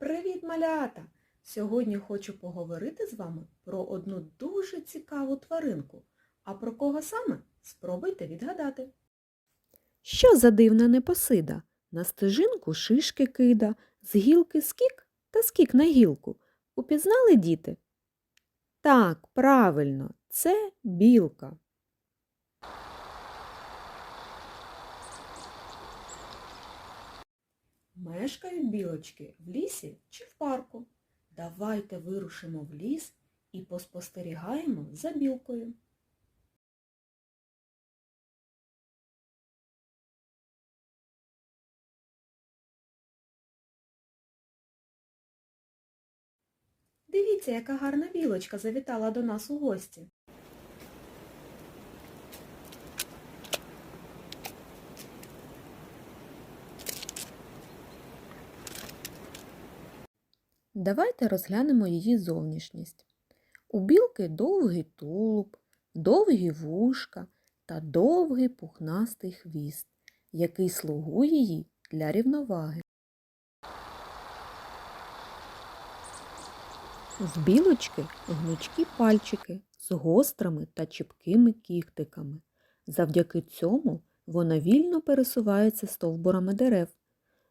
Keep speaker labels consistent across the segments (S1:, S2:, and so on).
S1: Привіт, малята! Сьогодні хочу поговорити з вами про одну дуже цікаву тваринку. А про кого саме? Спробуйте відгадати.
S2: Що за дивна непосида? На стежинку шишки кида, з гілки скік та скік на гілку. Упізнали діти? Так, правильно, це білка.
S1: Мешкають білочки в лісі чи в парку? Давайте вирушимо в ліс і поспостерігаємо за білкою. Дивіться, яка гарна білочка завітала до нас у гості.
S2: Давайте розглянемо її зовнішність. У білки довгий тулуб, довгі вушка та довгий пухнастий хвіст, який слугує їй для рівноваги. В білочки гнучкі пальчики з гострими та чіпкими кіхтиками. Завдяки цьому вона вільно пересувається стовбурами дерев.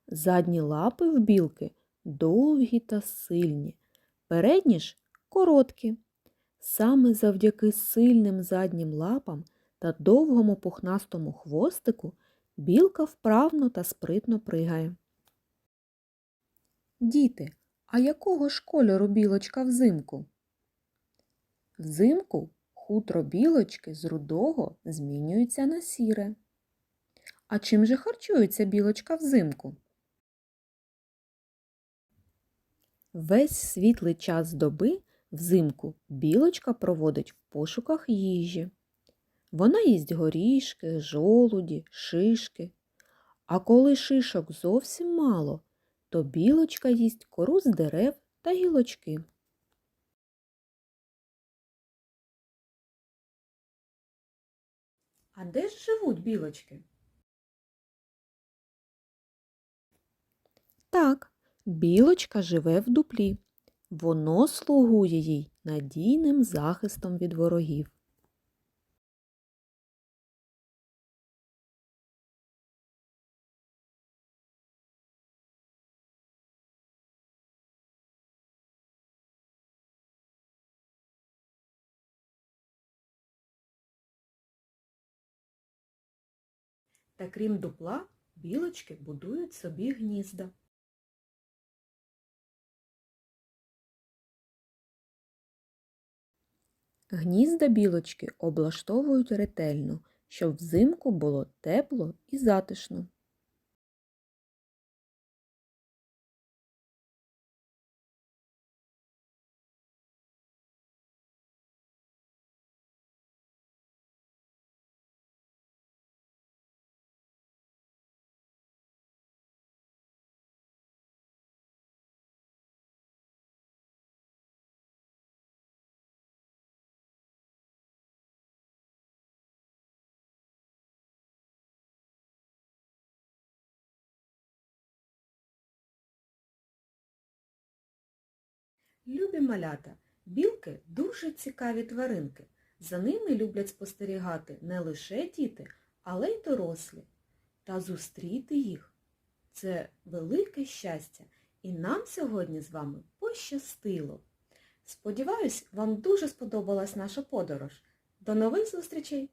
S2: Задні лапи в білки довгі та сильні, передні ж короткі. Саме завдяки сильним заднім лапам та довгому пухнастому хвостику білка вправно та спритно пригає. Діти, а якого ж кольору білочка взимку? Взимку хутро білочки з рудого змінюється на сіре. А чим же харчується білочка взимку? Весь світлий час доби взимку білочка проводить в пошуках їжі. Вона їсть горішки, жолуді, шишки. А коли шишок зовсім мало, то білочка їсть кору з дерев та гілочки.
S1: А де ж живуть білочки?
S2: Так, білочка живе в дуплі. Воно слугує їй надійним захистом від ворогів.
S1: Та крім дупла, білочки будують собі гнізда.
S2: Гнізда білочки облаштовують ретельно, щоб взимку було тепло і затишно.
S1: Любі малята, білки дуже цікаві тваринки. За ними люблять спостерігати не лише діти, але й дорослі. Та зустріти їх – це велике щастя. І нам сьогодні з вами пощастило. Сподіваюсь, вам дуже сподобалась наша подорож. До нових зустрічей!